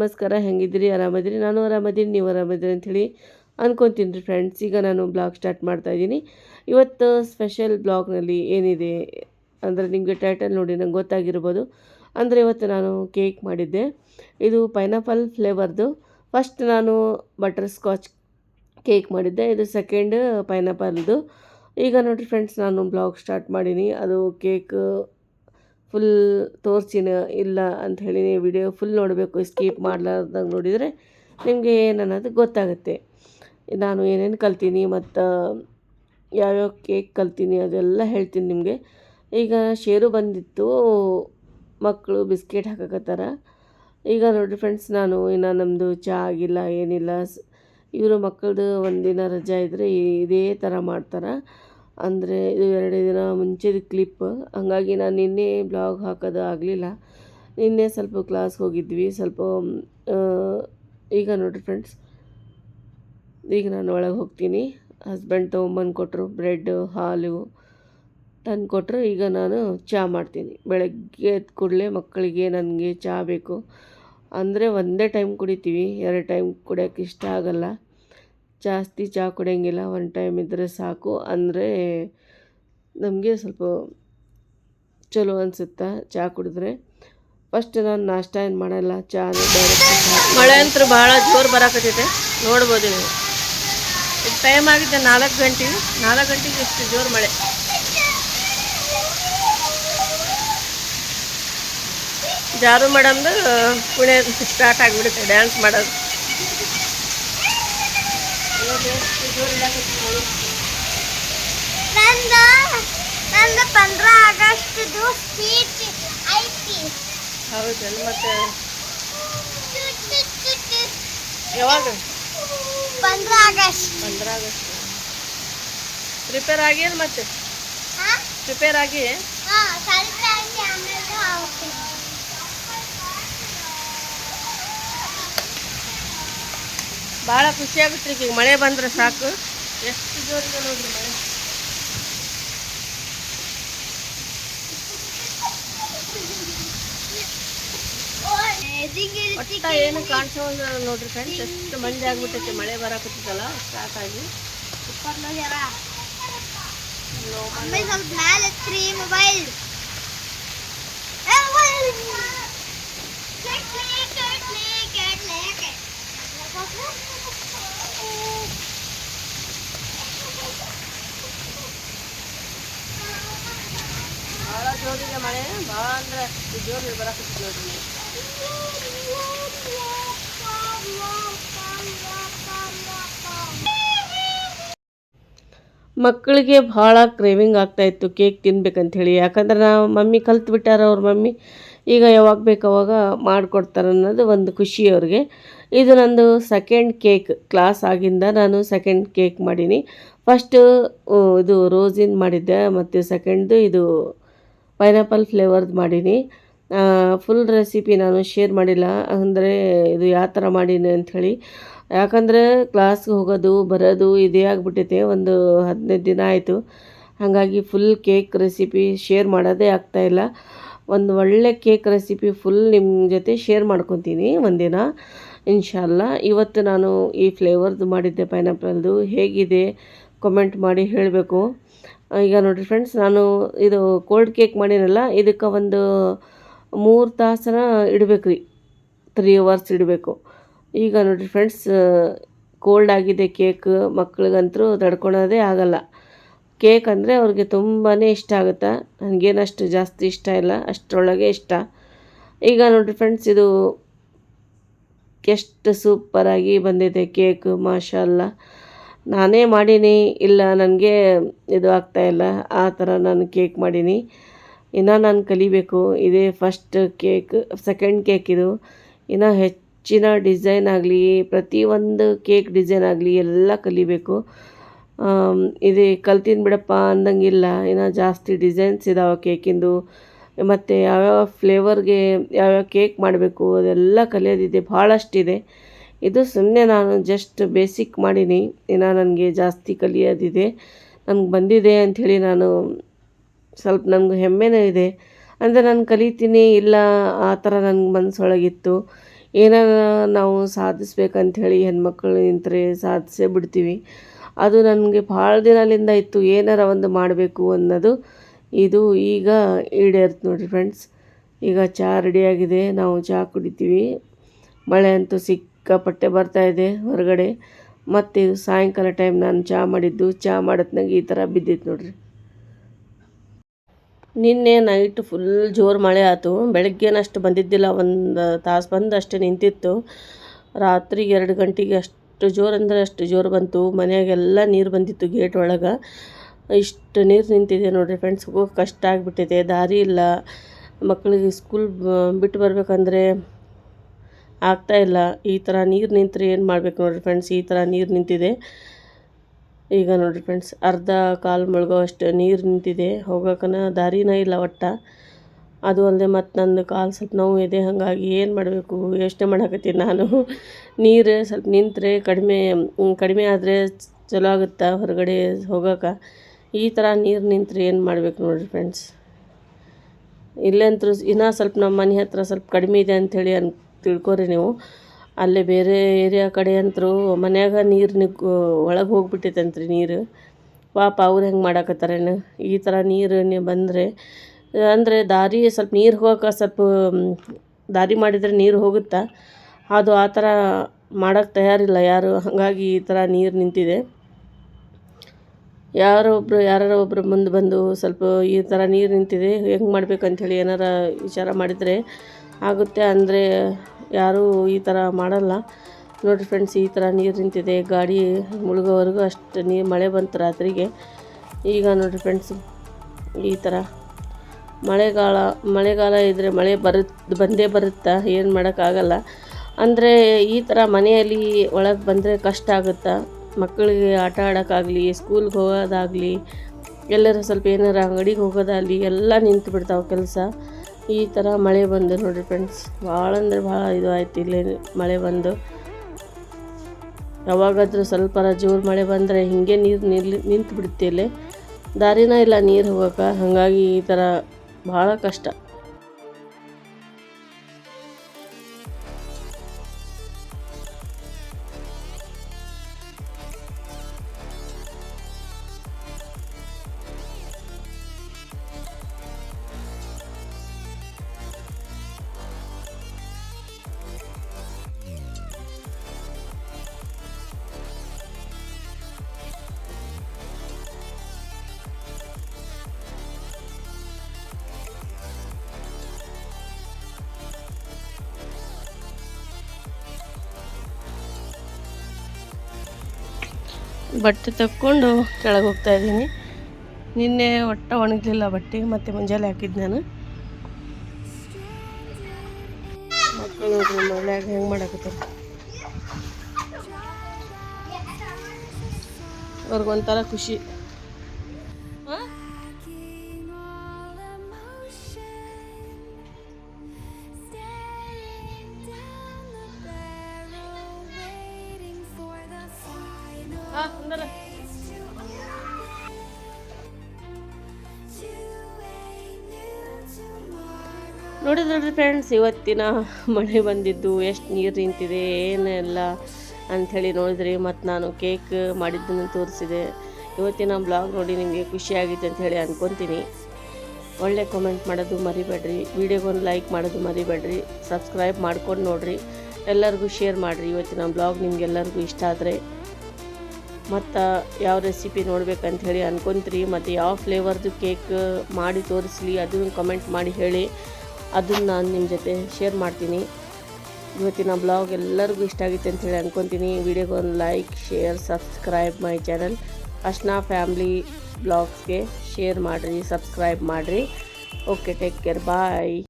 ನಮಸ್ಕಾರ, ಹೆಂಗಿದ್ದೀರಿ? ಆರಾಮದಿರಿ? ನಾನು ಆರಾಮದೀನಿ ನೀವು ಆರಾಮದಿರಿ ಅಂಥೇಳಿ ಅಂದ್ಕೊತೀನಿ ರೀ ಫ್ರೆಂಡ್ಸ್ ಈಗ ನಾನು ಬ್ಲಾಗ್ ಸ್ಟಾರ್ಟ್ ಮಾಡ್ತಾ ಇದ್ದೀನಿ. ಇವತ್ತು ಸ್ಪೆಷಲ್ ಬ್ಲಾಗ್ನಲ್ಲಿ ಏನಿದೆ ಅಂದರೆ ನಿಮಗೆ ಟೈಟಲ್ ನೋಡಿ, ನಂಗೆ ಗೊತ್ತಾಗಿರ್ಬೋದು. ಅಂದರೆ ಇವತ್ತು ನಾನು ಕೇಕ್ ಮಾಡಿದ್ದೆ. ಇದು ಪೈನಾಪಲ್ ಫ್ಲೇವರ್ದು ಫಸ್ಟ್ ನಾನು ಬಟರ್ ಸ್ಕಾಚ್ ಕೇಕ್ ಮಾಡಿದ್ದೆ. ಇದು ಸೆಕೆಂಡ್ ಪೈನಾಪಲ್ದು ಈಗ ನೋಡಿರಿ ಫ್ರೆಂಡ್ಸ್ ನಾನು ಬ್ಲಾಗ್ ಸ್ಟಾರ್ಟ್ ಮಾಡೀನಿ. ಅದು ಕೇಕ್ ಫುಲ್ ತೋರಿಸಿನ ಇಲ್ಲ ಅಂಥೇಳಿ ವಿಡಿಯೋ ಫುಲ್ ನೋಡಬೇಕು ಸ್ಕಿಪ್ ಮಾಡಲಾರ್ದಂಗೆ ನೋಡಿದರೆ ನಿಮಗೆ ಏನನ್ನೋದು ಗೊತ್ತಾಗುತ್ತೆ. ನಾನು ಏನೇನು ಕಲ್ತೀನಿ ಮತ್ತು ಯಾವ್ಯಾವ ಕೇಕ್ ಕಲ್ತೀನಿ ಅದೆಲ್ಲ ಹೇಳ್ತೀನಿ ನಿಮಗೆ. ಈಗ ಶೇರು ಬಂದಿತ್ತು ಮಕ್ಕಳು ಬಿಸ್ಕೆಟ್ ಹಾಕಕತ್ತಾರ. ಈಗ ನೋಡಿರಿ ಫ್ರೆಂಡ್ಸ್ ನಾನು ಇನ್ನು ನಮ್ಮದು ಚಹಾ ಆಗಿಲ್ಲ, ಏನಿಲ್ಲ. ಇವರು ಮಕ್ಕಳದು ಒಂದಿನ ರಜಾ ಇದ್ದರೆ ಇದೇ ಥರ ಮಾಡ್ತಾರೆ. ಅಂದರೆ ಇದು ಎರಡು ದಿನ ಮುಂಚಿದ ಕ್ಲಿಪ್ ಹಾಗಾಗಿ ನಾನು ನಿನ್ನೆ ಬ್ಲಾಗ್ ಹಾಕೋದು ಆಗಲಿಲ್ಲ. ನಿನ್ನೆ ಸ್ವಲ್ಪ ಕ್ಲಾಸ್ಗೆ ಹೋಗಿದ್ವಿ. ಸ್ವಲ್ಪ ಈಗ ನೋಡಿರಿ ಫ್ರೆಂಡ್ಸ್ ಈಗ ನಾನು ಒಳಗೆ ಹೋಗ್ತೀನಿ. ಹಸ್ಬೆಂಡ್ ತೊಗೊಂಬಂದು ಕೊಟ್ಟರು ಬ್ರೆಡ್ ಹಾಲು ತಂದು ಕೊಟ್ಟರು ಈಗ ನಾನು ಚಹಾ ಮಾಡ್ತೀನಿ. ಬೆಳಗ್ಗೆ ಎದ್ದು ಕೂಡಲೇ ಮಕ್ಕಳಿಗೆ ನನಗೆ ಚಹಾ ಬೇಕು. ಅಂದರೆ ಒಂದೇ ಟೈಮ್ ಕುಡಿತೀವಿ. ಎರಡು ಟೈಮ್ ಕುಡಿಯೋಕ್ಕೆ ಇಷ್ಟ ಆಗಲ್ಲ. ಜಾಸ್ತಿ ಚಹಾ ಕುಡಿಯೋಂಗಿಲ್ಲ ಒನ್ ಟೈಮ್ ಇದ್ದರೆ ಸಾಕು. ಅಂದರೆ ನಮಗೆ ಸ್ವಲ್ಪ ಚಲೋ ಅನಿಸುತ್ತೆ ಚಹಾ ಕುಡಿದ್ರೆ. ಫಸ್ಟ್ ನಾನು ನಾಷ್ಟ ಏನು ಮಾಡಲ್ಲ ಚಹಾ ಮಳೆ ಅಂತೂ ಭಾಳ ಜೋರು ಬರಾಕತ್ತೈತೆ. ನೋಡ್ಬೋದು ನೀವು. ಟೈಮ್ ಆಗಿದೆ ನಾಲ್ಕು ಗಂಟೆ. ನಾಲ್ಕು ಗಂಟೆಗೆ ಇಷ್ಟು ಜೋರು ಮಳೆ. ಜಾರು ಮಾಡಮ್ದು ಪುಣೆ ಸ್ಟಾರ್ಟ್ ಆಗಿಬಿಡುತ್ತೆ ಡ್ಯಾನ್ಸ್ ಮಾಡೋದು. ನಂದು ನಂದು ಪಂದ್ರ ಆಗಸ್ಟ್ದು ಸ್ಪೀಚ್ ಐತಿ. ಹೌದಲ್ಲ ಮತ್ತೆ? ಯಾವಾಗ? ಪಂದ್ರ ಆಗಸ್ಟ್ ಪಂದ್ರ ಆಗಸ್ಟ್ ಪ್ರಿಪೇರ್ ಆಗಿಲ್ಲ ಮತ್ತೆ? ಹಾ? ಪ್ರಿಪೇರ್ ಆಗಿ ಹಾ ಸ್ವಲ್ಪ ಆಗಿ ಆಮೇಲೆ ಹೋಗ್ತೀನಿ ಭಾಳ ಖುಷಿ ಆಗುತ್ತೆ ಈಗ ಮಳೆ ಬಂದ್ರೆ ಸಾಕು. ಎಷ್ಟು ಜೋರಿಗೆ ನೋಡ್ರಿ ಮಳೆ. ಏನು ಕಾಣಿಸೋಲ್ಲ ನೋಡ್ರಿ ಫ್ರೆಂಡ್ಸ್ ಎಷ್ಟು ಮಂದಿ ಆಗ್ಬಿಟ್ಟೈತೆ. ಮಳೆ ಆಗಿ. ಒಮ್ಮೆ ಸ್ವಲ್ಪ ಮ್ಯಾಲೆ ಮೊಬೈಲ್ ಭಾಳ ಜೋರಿದೆ ಮಳೆ ಮಕ್ಕಳಿಗೆ ಭಾಳ ಕ್ರೇವಿಂಗ್ ಆಗ್ತಾಯಿತ್ತು ಕೇಕ್ ತಿನ್ಬೇಕಂಥೇಳಿ ಯಾಕಂದ್ರೆ ನಾವು ಮಮ್ಮಿ ಕಲ್ತು ಬಿಟ್ಟಾರ ಅವ್ರ ಮಮ್ಮಿ. ಈಗ ಯಾವಾಗ ಬೇಕು ಅವಾಗ ಮಾಡಿಕೊಡ್ತಾರೆ ಅನ್ನೋದು ಒಂದು ಖುಷಿ ಅವ್ರಿಗೆ. ಇದು ನಂದು ಸೆಕೆಂಡ್ ಕೇಕ್ ಕ್ಲಾಸ್ ಆಗಿಂದ ನಾನು ಸೆಕೆಂಡ್ ಕೇಕ್ ಮಾಡೀನಿ. ಫಸ್ಟು ಇದು ರೋಸಿನ ಮಾಡಿದ್ದೆ, ಮತ್ತು ಸೆಕೆಂಡ್ದು ಇದು ಪೈನಾಪಲ್ ಫ್ಲೇವರ್ದು ಮಾಡೀನಿ. ಫುಲ್ ರೆಸಿಪಿ ನಾನು ಶೇರ್ ಮಾಡಿಲ್ಲ. ಅಂದರೆ ಇದು ಯಾವ ಥರ ಮಾಡೀನಿ ಅಂಥೇಳಿ ಯಾಕಂದರೆ ಕ್ಲಾಸ್ಗೆ ಹೋಗೋದು, ಬರೋದು ಇದೇ ಆಗಿಬಿಟ್ಟೈತೆ ಒಂದು ಹದಿನೈದು ದಿನ ಆಯಿತು. ಹಾಗಾಗಿ ಫುಲ್ ಕೇಕ್ ರೆಸಿಪಿ ಶೇರ್ ಮಾಡೋದೇ ಆಗ್ತಾಯಿಲ್ಲ ಒಂದು ಒಳ್ಳೆ ಕೇಕ್ ರೆಸಿಪಿ ಫುಲ್ ನಿಮ್ಮ ಜೊತೆ ಶೇರ್ ಮಾಡ್ಕೊತೀನಿ ಒಂದಿನ, ಇನ್ಶಾಲ್ಲ. ಇವತ್ತು ನಾನು ಈ ಫ್ಲೇವರ್ದು ಮಾಡಿದ್ದೆ ಪೈನಾಪಲ್ದು ಹೇಗಿದೆ? ಕಮೆಂಟ್ ಮಾಡಿ ಹೇಳಬೇಕು. ಈಗ ನೋಡಿರಿ ಫ್ರೆಂಡ್ಸ್ ನಾನು ಇದು ಕೋಲ್ಡ್ ಕೇಕ್ ಮಾಡೀನಲ್ಲ ಇದಕ್ಕೆ ಒಂದು ಮೂರು ತಾಸನ ಇಡಬೇಕು ರೀ ತ್ರೀ ಅವರ್ಸ್ ಇಡಬೇಕು. ಈಗ ನೋಡಿರಿ ಫ್ರೆಂಡ್ಸ್ ಕೋಲ್ಡ್ ಆಗಿದೆ ಕೇಕ್ ಮಕ್ಳಿಗಂತೂ ತಡ್ಕೊಳೋದೇ ಆಗಲ್ಲ. ಕೇಕ್ ಅಂದರೆ ಅವ್ರಿಗೆ ತುಂಬಾ ಇಷ್ಟ ಆಗುತ್ತೆ? ನನಗೇನಷ್ಟು ಜಾಸ್ತಿ ಇಷ್ಟ ಇಲ್ಲ, ಅಷ್ಟರೊಳಗೆ ಇಷ್ಟ. ಈಗ ನೋಡಿರಿ ಫ್ರೆಂಡ್ಸ್ ಇದು ಎಷ್ಟು ಸೂಪರಾಗಿ ಬಂದಿದೆ ಕೇಕ್ ಮಾಷಲ್ಲ ನಾನೇ ಮಾಡೀನಿ, ಇಲ್ಲ ನನಗೆ ಇದು ಆಗ್ತಾಯಿಲ್ಲ ಆ ಥರ ನಾನು ಕೇಕ್ ಮಾಡೀನಿ. ಇನ್ನು ನಾನು ಕಲಿಬೇಕು, ಇದೇ ಫಸ್ಟ್ ಕೇಕ್ ಸೆಕೆಂಡ್ ಕೇಕ್ ಇದು. ಇನ್ನು ಹೆಚ್ಚಿನ ಡಿಸೈನ್ ಆಗಲಿ ಪ್ರತಿಯೊಂದು ಕೇಕ್ ಡಿಸೈನ್ ಆಗಲಿ ಎಲ್ಲ ಕಲಿಬೇಕು. ಇದೇ ಕಲ್ತೀನಿ ಬಿಡಪ್ಪ ಅಂದಂಗಿಲ್ಲ, ಇನ್ನು ಜಾಸ್ತಿ ಡಿಸೈನ್ಸ್ ಇದಾವೆ ಕೇಕಿಂದು. ಮತ್ತು ಯಾವ್ಯಾವ ಫ್ಲೇವರ್ಗೆ ಯಾವ್ಯಾವ ಕೇಕ್ ಮಾಡಬೇಕು, ಅದೆಲ್ಲ ಕಲಿಯೋದಿದೆ, ಭಾಳಷ್ಟಿದೆ. ಇದು ಸುಮ್ಮನೆ ನಾನು ಜಸ್ಟ್ ಬೇಸಿಕ್ ಮಾಡೀನಿ. ಇನ್ನು ನನಗೆ ಜಾಸ್ತಿ ಕಲಿಯೋದಿದೆ. ನನಗೆ ಬಂದಿದೆ ಅಂಥೇಳಿ ನಾನು ಸ್ವಲ್ಪ ನನಗೆ ಹೆಮ್ಮೆನೂ ಇದೆ. ಅಂದರೆ ನಾನು ಕಲಿತೀನಿ ಇಲ್ಲ ಆ ಥರ ನನಗೆ ಮನಸ್ಸೊಳಗಿತ್ತು ಏನಾರ ನಾವು ಸಾಧಿಸ್ಬೇಕಂಥೇಳಿ ಹೆಣ್ಮಕ್ಳು ನಿಂತರೆ ಸಾಧಿಸೇ ಬಿಡ್ತೀವಿ. ಅದು ನನಗೆ ಭಾಳ ದಿನದಿಂದ ಇತ್ತು. ಏನಾರ ಒಂದು ಮಾಡಬೇಕು ಅನ್ನೋದು ಇದು ಈಗ ಈಡೇರ್ತು ನೋಡಿರಿ ಫ್ರೆಂಡ್ಸ್ ಈಗ ಚಹಾ ರೆಡಿಯಾಗಿದೆ ನಾವು ಚಹಾ ಕುಡಿತೀವಿ. ಮಳೆ ಅಂತೂ ಸಿಕ್ಕಾಪಟ್ಟೆ ಬರ್ತಾ ಇದೆ ಹೊರಗಡೆ. ಮತ್ತು ಸಾಯಂಕಾಲ ಟೈಮ್ ನಾನು ಚಹಾ ಮಾಡಿದ್ದು ಚಹಾ ಮಾಡತ್ನಾಗ ಈ ಥರ ಬಿದ್ದಿತ್ತು ನೋಡ್ರಿ. ನಿನ್ನೆ ನೈಟ್ ಫುಲ್ ಜೋರು ಮಳೆ ಆಯ್ತು ಬೆಳಗ್ಗೆನಷ್ಟು ಬಂದಿದ್ದಿಲ್ಲ, ಒಂದು ತಾಸು ಬಂದು ಅಷ್ಟೇ ನಿಂತಿತ್ತು. ರಾತ್ರಿಗೆ ಎರಡು ಗಂಟೆಗೆ ಅಷ್ಟು ಜೋರು ಅಂದರೆ ಅಷ್ಟು ಜೋರು ಬಂತು. ಮನೆಯಾಗೆಲ್ಲ ನೀರು ಬಂದಿತ್ತು ಗೇಟ್ ಒಳಗೆ. ಇಷ್ಟು ನೀರು ನಿಂತಿದೆ ನೋಡಿರಿ ಫ್ರೆಂಡ್ಸ್ ಹೋಗೋಕೆ ಕಷ್ಟ ಆಗಿಬಿಟ್ಟಿದೆ. ದಾರಿ ಇಲ್ಲ. ಮಕ್ಕಳಿಗೆ ಸ್ಕೂಲ್ ಬಿಟ್ಟು ಬರಬೇಕಂದ್ರೆ ಆಗ್ತಾ ಇಲ್ಲ. ಈ ಥರ ನೀರು ನಿಂತರೆ ಏನು ಮಾಡಬೇಕು ನೋಡಿರಿ ಫ್ರೆಂಡ್ಸ್ ಈ ಥರ ನೀರು ನಿಂತಿದೆ. ಈಗ ನೋಡಿರಿ ಫ್ರೆಂಡ್ಸ್ ಅರ್ಧ ಕಾಲು ಮುಳುಗೋ ಅಷ್ಟು ನೀರು ನಿಂತಿದೆ. ಹೋಗೋಕನ ದಾರಿನೇ ಇಲ್ಲ ಒಟ್ಟ. ಅದು ಅಲ್ಲದೆ ಮತ್ತು ನನ್ನ ಕಾಲು ಸ್ವಲ್ಪ ನೋವು ಇದೆ. ಹಾಗಾಗಿ ಏನು ಮಾಡಬೇಕು? ಯೋಚನೆ ಮಾಡಕತ್ತೀನಿ ನಾನು. ನೀರು ಸ್ವಲ್ಪ ನಿಂತರೆ ಕಡಿಮೆ ಕಡಿಮೆ ಆದರೆ ಚಲೋ ಆಗುತ್ತಾ ಹೊರಗಡೆ ಹೋಗೋಕೆ? ಈ ಥರ ನೀರು ನಿಂತರೆ ಏನು ಮಾಡಬೇಕು ನೋಡಿರಿ ಫ್ರೆಂಡ್ಸ್ ಇಲ್ಲಂತರೂ ಇನ್ನೂ ಸ್ವಲ್ಪ ನಮ್ಮ ಮನೆ ಹತ್ರ ಸ್ವಲ್ಪ ಕಡಿಮೆ ಇದೆ ಅಂಥೇಳಿ ಅನ್ ತಿಳ್ಕೊರಿ ನೀವು. ಅಲ್ಲೇ ಬೇರೆ ಏರಿಯಾ ಕಡೆ ಅಂತರೂ ಮನ್ಯಾಗ ನೀರು ನಿಗ್ಗು ಒಳಗೆ ಹೋಗ್ಬಿಟ್ಟೈತಂತ್ರಿ ನೀರು. ಪಾಪ ಅವ್ರು ಹೆಂಗೆ ಮಾಡಾಕತ್ತಾರೇನು ಈ ಥರ ನೀರು ನೀವು ಬಂದರೆ, ಅಂದರೆ ದಾರಿ ಸ್ವಲ್ಪ ನೀರು ಹೋಗೋಕೆ ಸ್ವಲ್ಪ, ದಾರಿ ಮಾಡಿದರೆ ನೀರು ಹೋಗುತ್ತಾ? ಅದು ಆ ಥರ ಮಾಡೋಕ್ಕೆ ತಯಾರಿಲ್ಲ ಯಾರು. ಹಾಗಾಗಿ ಈ ಥರ ನೀರು ನಿಂತಿದೆ. ಯಾರೋ ಒಬ್ಬರು ಯಾರೋ ಒಬ್ಬರು ಮುಂದೆ ಬಂದು ಸ್ವಲ್ಪ ಈ ಥರ ನೀರು ನಿಂತಿದೆ. ಹೆಂಗೆ ಮಾಡ್ಬೇಕಂಥೇಳಿ ಏನಾರ ವಿಚಾರ ಮಾಡಿದರೆ ಆಗುತ್ತೆ ಅಂದರೆ ಯಾರೂ ಈ ಥರ ಮಾಡಲ್ಲ. ನೋಡಿರಿ ಫ್ರೆಂಡ್ಸ್ ಈ ಥರ ನೀರು ನಿಂತಿದೆ. ಗಾಡಿ ಮುಳುಗೋವರೆಗೂ ಅಷ್ಟು ನೀರು ಮಳೆ ಬಂತು ರಾತ್ರಿಗೆ. ಈಗ ನೋಡಿರಿ ಫ್ರೆಂಡ್ಸ್ ಈ ಥರ ಮಳೆಗಾಲ ಮಳೆಗಾಲ ಇದ್ದರೆ ಮಳೆ ಬರುತ್ತೆ ಬಂದೇ ಬರುತ್ತಾ? ಏನು ಮಾಡೋಕ್ಕಾಗಲ್ಲ. ಅಂದರೆ ಈ ಥರ ಮನೆಯಲ್ಲಿ ಒಳಗೆ ಬಂದರೆ ಕಷ್ಟ ಆಗುತ್ತಾ? ಮಕ್ಕಳಿಗೆ ಆಟ ಆಡೋಕ್ಕಾಗಲಿ ಸ್ಕೂಲ್ಗೆ ಹೋಗೋದಾಗಲಿ, ಎಲ್ಲರೂ ಸ್ವಲ್ಪ ಏನಾರು ಅಂಗಡಿಗೆ ಹೋಗೋದಾಗಲಿ, ಎಲ್ಲ ನಿಂತು ಬಿಡ್ತಾವೆ ಕೆಲಸ. ಈ ಥರ ಮಳೆ ಬಂದು ನೋಡಿರಿ ಫ್ರೆಂಡ್ಸ್ ಭಾಳ ಅಂದ್ರೆ ಭಾಳ ಇದು ಆಯ್ತು ಇಲ್ಲಿ ಮಳೆ ಬಂದು. ಯಾವಾಗಾದರೂ ಸ್ವಲ್ಪ ಜೋರು ಮಳೆ ಬಂದರೆ ಹೀಗೆ ನೀರು ನಿಲ್ಲಿ ನಿಂತು ಬಿಡುತ್ತೆ ಇಲ್ಲಿ. ದಾರಿನ ಇಲ್ಲ ನೀರು ಹೋಗೋಕೆ ಹಾಗಾಗಿ ಈ ಥರ ಭಾಳ ಕಷ್ಟ. ಬಟ್ಟೆ ತಕ್ಕೊಂಡು ಕೆಳಗೆ ಹೋಗ್ತಾ ಇದ್ದೀನಿ. ನಿನ್ನೆ ಒಟ್ಟ ಒಣಗಲಿಲ್ಲ ಬಟ್ಟೆ, ಮತ್ತೆ ಮುಂಜಾನೆ ಹಾಕಿದ್ದು ನಾನು. ಮಕ್ಕಳು ನೋಡ್ರಿ ಮಳೆಯಾಗ ಹೆಂಗೆ ಮಾಡಾಕತ್ತಾರ? ಅವ್ರಿಗೊಂಥರ ಖುಷಿ. ನೋಡಿ ನೋಡಿದ್ರಿ ಫ್ರೆಂಡ್ಸ್ ಇವತ್ತಿನ ಮಳೆ ಬಂದಿದ್ದು, ಎಷ್ಟು ನೀರು ನಿಂತಿದೆ, ಏನೆಲ್ಲ ಅಂಥೇಳಿ ನೋಡಿದ್ರಿ ಮತ್ತು ನಾನು ಕೇಕ್ ಮಾಡಿದ್ದನ್ನು ತೋರಿಸಿದೆ. ಇವತ್ತಿನ ಬ್ಲಾಗ್ ನೋಡಿ ನಿಮಗೆ ಖುಷಿಯಾಗಿತ್ತು ಅಂತ ಹೇಳಿ ಅಂದ್ಕೊತೀನಿ ಒಳ್ಳೆ ಕಾಮೆಂಟ್ ಮಾಡೋದು ಮರಿಬೇಡ್ರಿ. ವಿಡಿಯೋಗೊಂದು ಲೈಕ್ ಮಾಡೋದು ಮರಿಬೇಡ್ರಿ. ಸಬ್ಸ್ಕ್ರೈಬ್ ಮಾಡ್ಕೊಂಡು ನೋಡಿರಿ. ಎಲ್ಲರಿಗೂ ಶೇರ್ ಮಾಡಿರಿ. ಇವತ್ತಿನ ಬ್ಲಾಗ್ ನಿಮಗೆಲ್ಲರಿಗೂ ಇಷ್ಟ ಆದರೆ. ಮತ್ತು ಯಾವ ರೆಸಿಪಿ ನೋಡ್ಬೇಕಂತ ಹೇಳಿ ಅನ್ಕೊಂತೀರಿ. ಮತ್ತು ಯಾವ ಫ್ಲೇವರ್ದು ಕೇಕ್ ಮಾಡಿ ತೋರಿಸ್ಲಿ, ಅದನ್ನು ಕಮೆಂಟ್ ಮಾಡಿ ಹೇಳಿ. ಅದನ್ನು ನಾನು ನಿಮ್ಮ ಜೊತೆ ಶೇರ್ ಮಾಡ್ತೀನಿ. ಇವತ್ತಿನ ಬ್ಲಾಗ್ ಎಲ್ಲರಿಗೂ ಇಷ್ಟ ಆಗಿತ್ತು ಅಂತ ಹೇಳಿ ಅನ್ಕೊತೀನಿ. ವಿಡಿಯೋಗೆ ಒಂದು like share subscribe my channel Ashna family ಬ್ಲಾಗ್ಸ್ಗೆ share ಮಾಡಿರಿ ಸಬ್ಸ್ಕ್ರೈಬ್ ಮಾಡಿರಿ. Okay take care bye